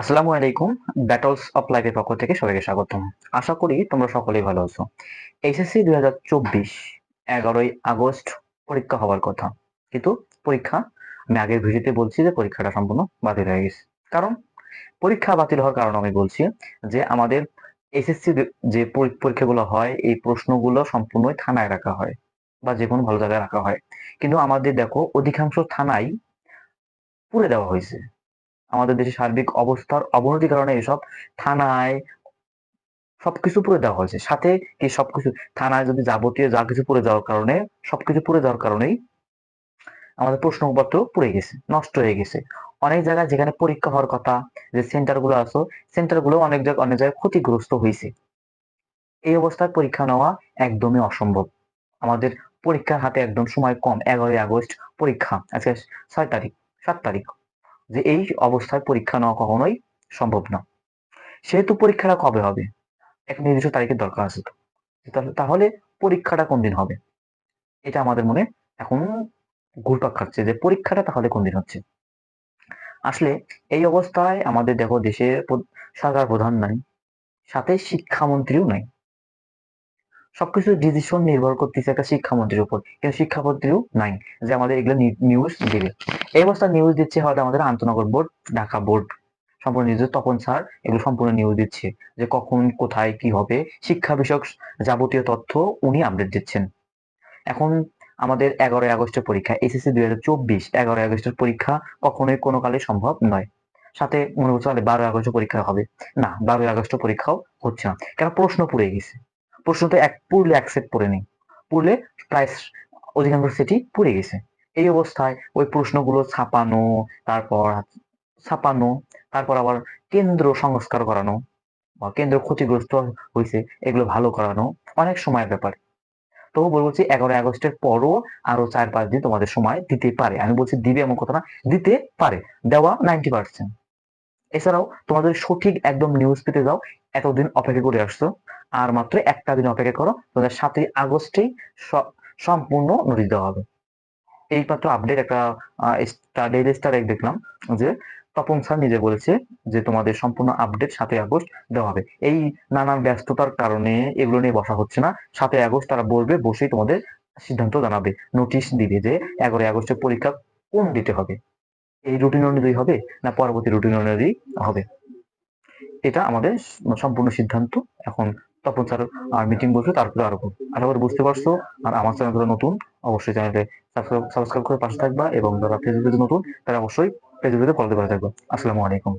আসসালামু আলাইকুম battles of লাইফের পক্ষ থেকে সবাইকে স্বাগতম। আশা করি তোমরা সকলেই ভালো আছো। এইচএসসি দুই হাজার চব্বিশ এগারোই আগস্ট পরীক্ষা হওয়ার কথা। কিন্তু পরীক্ষা, আমি আগের ভিডিওতে বলছি যে পরীক্ষাটা সম্পূর্ণ বাতিল হয়ে গেছে। কারণ পরীক্ষা বাতিল হওয়ার কারণ আমি বলছি যে আমাদের এইচএসসি যে পরীক্ষাগুলো হয়, এই প্রশ্নগুলো সম্পূর্ণই থানায় রাখা হয় বা যে কোনো ভালো জায়গায় রাখা হয়। কিন্তু আমাদের দেখো, অধিকাংশ থানায় পুড়ে দেওয়া হয়েছে। আমাদের দেশে সার্বিক অবস্থার অবনতির কারণে এসব থানায় সবকিছু পুড়ে দেওয়া হয়েছে। সাথে কি সবকিছু? থানায় যদি যাবতীয় যা কিছু পুড়ে যাওয়ার কারণে, সবকিছু পুড়ে যাওয়ার কারণেই আমাদের প্রশ্নপত্র পুড়ে গেছে, নষ্ট হয়ে গেছে। অনেক জায়গায় যেখানে পরীক্ষা হওয়ার কথা, যে সেন্টারগুলো আছে সেন্টারগুলো অনেক জায়গায় অনেক জায়গায় ক্ষতিগ্রস্ত হয়েছে। এই অবস্থায় পরীক্ষা নেওয়া একদমই অসম্ভব। আমাদের পরীক্ষার হাতে একদম সময় কম, এগারোই আগস্ট পরীক্ষা, আজকে ছয় তারিখ, সাত তারিখ। যে এই অবস্থায় পরীক্ষা নেওয়া কখনোই সম্ভব না। সেহেতু পরীক্ষাটা কবে হবে? এক নির্দিষ্ট তারিখের দরকার আছে তো। তাহলে- পরীক্ষাটা কোন দিন হবে? এটা আমাদের মনে এখন ঘুরপাক খাচ্ছে যে পরীক্ষাটা তাহলে কোন দিন হচ্ছে? আসলে এই অবস্থায় আমাদের দেখো দেশে সরকার প্রধান নাই, সাথে শিক্ষামন্ত্রীও নাই। সবকিছু ডিসিশন নির্ভর করতেছে একটা শিক্ষামন্ত্রীর উপর। কিন্তু শিক্ষামন্ত্রীও নাই, যে আমাদের এগুলো নিউজ দিবে। এই অবস্থায় নিউজ দিচ্ছে হয়তো আমাদের আন্তনগর বোর্ড, ঢাকা বোর্ড, সম্পূর্ণ নিউজ তপন স্যার এগুলো সম্পূর্ণ নিউজ দিচ্ছে, যে কখন, কোথায়, কি হবে, শিক্ষা বিষয়ক যাবতীয় তথ্য উনি আপডেট দিচ্ছেন। এখন আমাদের এগারোই আগস্টের পরীক্ষা এসএসসি দুই হাজার চব্বিশ, এগারোই আগস্টের পরীক্ষা কখনোই কোনো কালে সম্ভব নয়। সাথে মনে তাহলে বারোই আগস্ট পরীক্ষা হবে। না, বারোই আগস্ট পরীক্ষাও হচ্ছে না। কেন? প্রশ্ন পুড়ে গেছে। প্রশ্ন তো এক পুরলে সেট পড়ে নেই। পুরলে প্রায় অধিকাংশ সেটই পুড়ে গেছে। এই অবস্থায় ওই প্রশ্নগুলো ছাপানো, তারপর ছাপানো, তারপর আবার কেন্দ্র সংস্কার করানো বা কেন্দ্র ক্ষতিগ্রস্ত হয়েছে এগুলো ভালো করানো অনেক সময়ের ব্যাপার। তবু বলছি এগারোই আগস্টের পরও আরও চার পাঁচ দিন তোমাদের সময় দিতে পারে। আমি বলছি দিবে এমন কথা না, দিতে পারে। দেওয়া নাইনটি পার্সেন্ট এছাড়াও তোমাদের সঠিক একদম নিউজ পেতে যাও, এতদিন অপেক্ষা করে আসছো। আর মাত্র একটা দিন অপেক্ষা করো, তোমাদের সাতই আগস্টেই সম্পূর্ণ নোটিশ দেওয়া হবে। এই মাত্র আপডেট একটা ডেইলি স্টার এক দেখলাম যে তপন স্যার নিজে বলেছে যে তোমাদের সম্পূর্ণ আপডেট সাতই আগস্ট দেওয়া হবে। এই নানান ব্যস্ততার কারণে এগুলো নিয়ে বসা হচ্ছে না। সাতই আগস্ট তারা বলবে, বসেই তোমাদের সিদ্ধান্ত জানাবে নোটিশ দিবে যে এগারোই আগস্টের পরীক্ষা কোন দিতে হবে। এই রুটিন অনুযায়ী হবে না পরবর্তী রুটিন অনুযায়ী হবে? এটা আমাদের সম্পূর্ণ সিদ্ধান্ত। এখন তপন স্যার আর মিটিং বসবে, তারপরে আরও। আশা করি বুঝতে পারছ। আর আমার চ্যানেল নতুন, অবশ্যই চ্যানেলে সাবস্ক্রাইব করে পাশে থাকবা এবং যারা ফেসবুকে নতুন, তারা অবশ্যই ফেসবুকে ফলো করে থাকবা। আসসালামু আলাইকুম।